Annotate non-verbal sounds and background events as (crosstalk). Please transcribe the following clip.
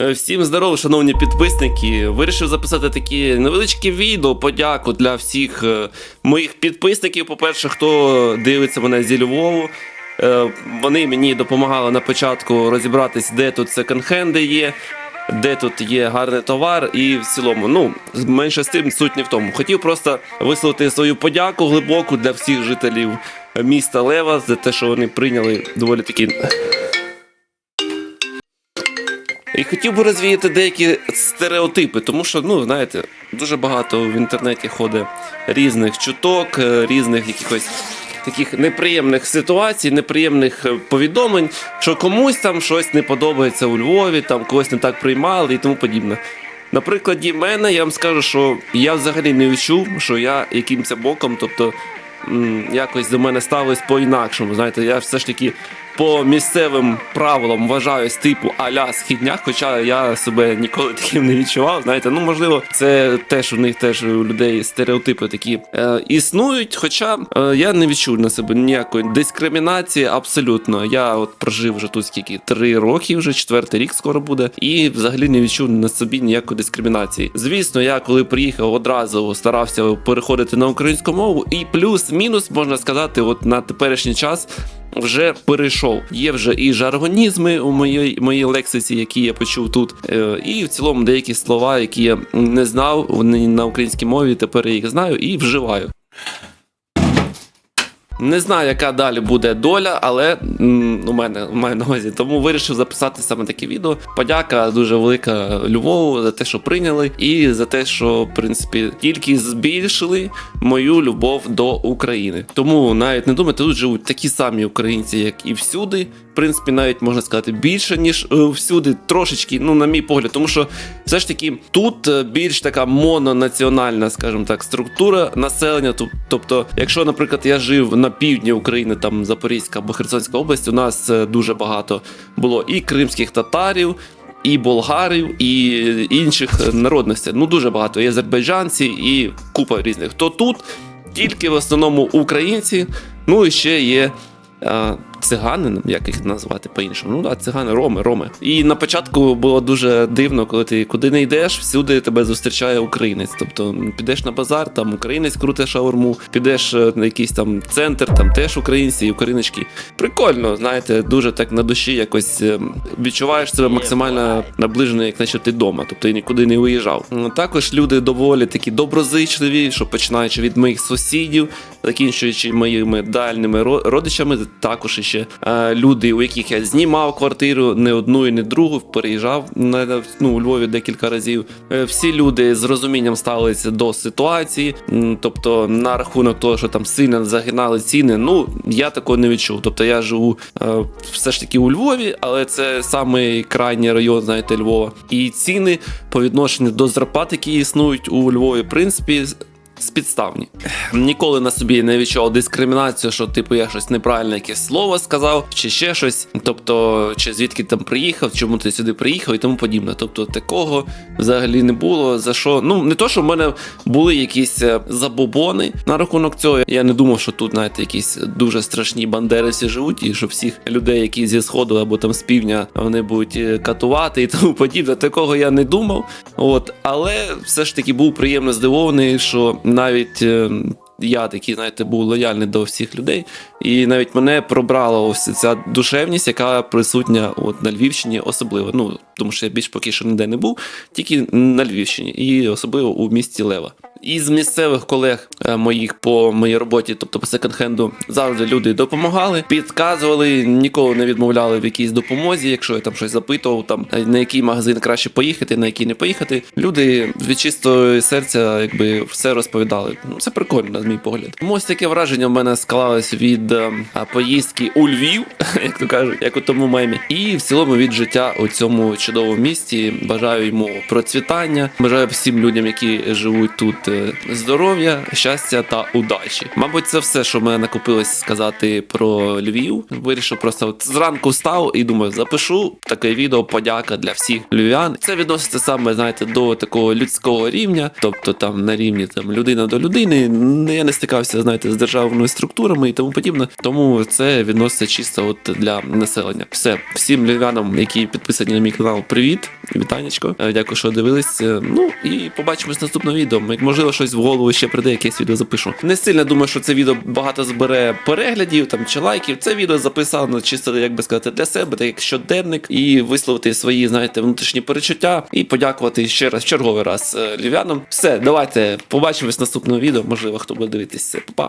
Е, Всім здорово, шановні підписники. Вирішив записати такі невеличкі відео, подяку для всіх е, моїх підписників. По-перше, хто дивиться мене зі Львову. Е, Вони мені допомагали на початку розібратись, де тут секонд-хенди є, де тут є гарний товар, і в цілому, ну, менше з тим, суть не в тому. Хотів просто висловити свою подяку глибоку для всіх жителів міста Лева за те, що вони прийняли доволі такі і хотів би розвіяти деякі стереотипи, тому що, ну, знаєте, дуже багато в інтернеті ходить різних чуток, е, різних якихось таких неприємних ситуацій, неприємних е, повідомлень, що комусь там щось не подобається у Львові, там когось не так приймали і тому подібне. На прикладі мене я вам скажу, що я взагалі не відчув, що я якимось боком, тобто якось до мене ставились по-інакшому. Знаєте, я все ж таки по місцевим правилам вважаюсь типу аля східняк, хоча я себе ніколи таким не відчував. Знаєте, ну можливо, це теж у них теж у людей стереотипи такі е, існують. Хоча е, я не відчув на себе ніякої дискримінації, абсолютно. Я от прожив вже тут скільки три роки, вже четвертий рік скоро буде, і взагалі не відчув на собі ніякої дискримінації. Звісно, я коли приїхав одразу старався переходити на українську мову, і плюс-мінус можна сказати, от на теперішній час вже перейшов. Є вже і жаргонізми у моїй моїй лексиці, які я почув тут, е, і в цілому деякі слова, які я не знав, вони на українській мові. Тепер я їх знаю і вживаю. Не знаю, яка далі буде доля, але м, у мене маю на увазі. Тому вирішив записати саме таке відео. Подяка дуже велика Львову за те, що прийняли, і за те, що в принципі тільки збільшили мою любов до України. Тому навіть не думайте, тут живуть такі самі українці, як і всюди. В принципі, навіть можна сказати більше ніж е, всюди, трошечки, ну на мій погляд, тому що все ж таки тут е, більш така мононаціональна, скажімо так, структура населення. Тоб- Тобто, якщо, наприклад, я жив на півдні України, там Запорізька або Херсонська область, у нас е, дуже багато було і кримських татарів. І болгарів, і інших е, народностей. Ну дуже багато. І азербайджанці, і купа різних. То тут тільки в основному українці, ну і ще є а, цигани, як їх назвати по-іншому. Ну да, цигани, роми, роми. І на початку було дуже дивно, коли ти куди не йдеш, всюди тебе зустрічає українець. Тобто підеш на базар, там українець круте шаурму, підеш е, на якийсь там центр, там теж українці і україночки. Прикольно, знаєте, дуже так на душі якось ем, відчуваєш себе максимально наближено, як наче ти вдома, тобто нікуди не виїжджав. Також люди доволі такі доброзичливі, що починаючи від моїх сусідів, закінчуючи моїми дальніми родичами, також ще е, люди, у яких я знімав квартиру, не одну і не другу, переїжджав на ну, у Львові декілька разів. Е, всі люди з розумінням ставилися до ситуації, тобто на рахунок того, що там сильно загинали ціни, ну я такого не відчув. Тобто я живу е, все ж таки у Львові, але це самий крайній район, знаєте, Львова. І ціни по відношенню до зарплат, які існують у Львові, в принципі. Спідставні. Ніколи на собі не відчував дискримінацію, що типу я щось неправильне якесь слово сказав, чи ще щось. Тобто, чи звідки там приїхав, чому ти сюди приїхав і тому подібне. Тобто такого взагалі не було. За що? Ну не то, що в мене були якісь е, забобони на рахунок цього. Я не думав, що тут, знаєте, якісь дуже страшні бандериці живуть, і що всіх людей, які зі сходу або там з півдня, вони будуть е, катувати і (laughs) тому подібне. Такого я не думав. От, але все ж таки був приємно здивований, що навіть. е, Я такий, знаєте, був лояльний до всіх людей, і навіть мене пробрала ось ця душевність, яка присутня от на Львівщині, особливо. Ну тому що я більш поки що ніде не був, тільки на Львівщині, і особливо у місті Лева. Із місцевих колег е, моїх по моїй роботі, тобто по секонд-хенду, завжди люди допомагали, підказували, ніколи не відмовляли в якійсь допомозі, якщо я там щось запитував, там е, на який магазин краще поїхати, на який не поїхати. Люди від чистого серця, якби все розповідали. Ну це прикольно, на мій погляд. Ось таке враження в мене склалось від е, поїздки у Львів, (laughs) як то кажуть, як у тому мемі, і в цілому від життя у цьому чудовому місті. Бажаю йому процвітання. Бажаю всім людям, які живуть тут, здоров'я, щастя та удачі. Мабуть, це все, що в мене накопилось сказати про Львів. Вирішив просто от зранку встав і думаю, запишу таке відео. Подяка для всіх львів'ян. Це відноситься саме, знаєте, до такого людського рівня, тобто там на рівні там людина до людини. Не- Я не стикався, знаєте, з державними структурами і тому подібне. Тому це відноситься чисто от для населення. Все, всім львів'янам, які підписані на мій канал, привіт, вітанечко. Е, Дякую, що дивились. Е, Ну і побачимось в наступному відео. Як можливо, щось в голову ще прийде, якесь відео запишу. Не сильно думаю, що це відео багато збере переглядів там чи лайків. Це відео записано чисто, як би сказати, для себе, так як щоденник, і висловити свої, знаєте, внутрішні перечуття, і подякувати ще раз, черговий раз е, львів'янам. Все, давайте побачимось в наступному відео. Можливо, хто буде дивитися. Па-па.